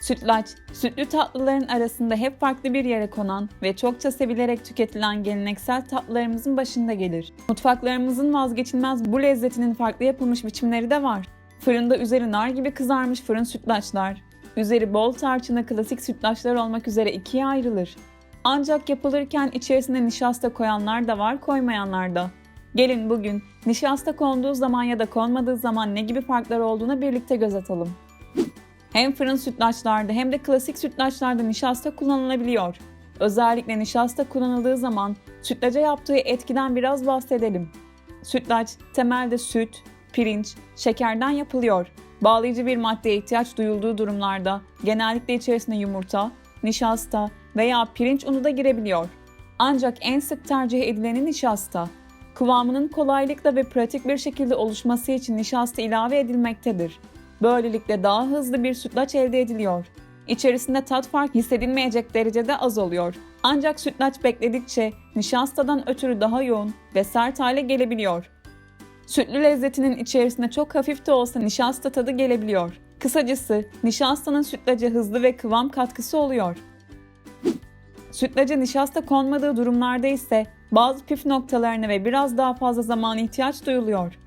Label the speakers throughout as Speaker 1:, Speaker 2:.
Speaker 1: Sütlaç, sütlü tatlıların arasında hep farklı bir yere konan ve çokça sevilerek tüketilen geleneksel tatlılarımızın başında gelir. Mutfaklarımızın vazgeçilmez bu lezzetinin farklı yapılmış biçimleri de var. Fırında üzeri nar gibi kızarmış fırın sütlaçlar, üzeri bol tarçınlı klasik sütlaçlar olmak üzere ikiye ayrılır. Ancak yapılırken içerisine nişasta koyanlar da var, koymayanlar da. Gelin bugün nişasta konduğu zaman ya da konmadığı zaman ne gibi farklar olduğuna birlikte göz atalım. Hem fırın sütlaçlarda hem de klasik sütlaçlarda nişasta kullanılabiliyor. Özellikle nişasta kullanıldığı zaman sütlaca yaptığı etkiden biraz bahsedelim. Sütlaç temelde süt, pirinç, şekerden yapılıyor. Bağlayıcı bir maddeye ihtiyaç duyulduğu durumlarda genellikle içerisine yumurta, nişasta veya pirinç unu da girebiliyor. Ancak en sık tercih edileni nişasta. Kıvamının kolaylıkla ve pratik bir şekilde oluşması için nişasta ilave edilmektedir. Böylelikle daha hızlı bir sütlaç elde ediliyor. İçerisinde tat fark hissedilmeyecek derecede az oluyor. Ancak sütlaç bekledikçe nişastadan ötürü daha yoğun ve sert hale gelebiliyor. Sütlü lezzetinin içerisine çok hafif de olsa nişasta tadı gelebiliyor. Kısacası nişastanın sütlaca hızlı ve kıvam katkısı oluyor. Sütlaca nişasta konmadığı durumlarda ise bazı püf noktalarına ve biraz daha fazla zamana ihtiyaç duyuluyor.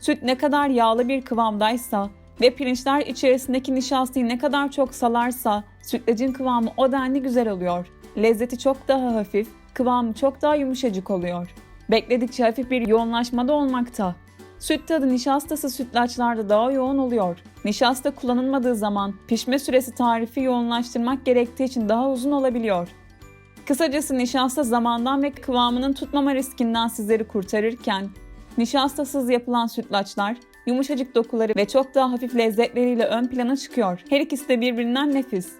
Speaker 1: Süt ne kadar yağlı bir kıvamdaysa ve pirinçler içerisindeki nişastayı ne kadar çok salarsa sütlacın kıvamı o denli güzel oluyor. Lezzeti çok daha hafif, kıvamı çok daha yumuşacık oluyor. Bekledikçe hafif bir yoğunlaşma da olmakta. Süt tadı nişastası sütlaçlarda daha yoğun oluyor. Nişasta kullanılmadığı zaman pişme süresi tarifi yoğunlaştırmak gerektiği için daha uzun olabiliyor. Kısacası nişasta zamandan ve kıvamının tutmama riskinden sizleri kurtarırken, nişastasız yapılan sütlaçlar yumuşacık dokuları ve çok daha hafif lezzetleriyle ön plana çıkıyor. Her ikisi de birbirinden nefis.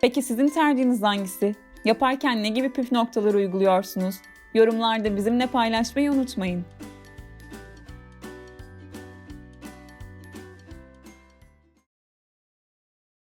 Speaker 1: Peki sizin tercihiniz hangisi? Yaparken ne gibi püf noktaları uyguluyorsunuz? Yorumlarda bizimle paylaşmayı unutmayın.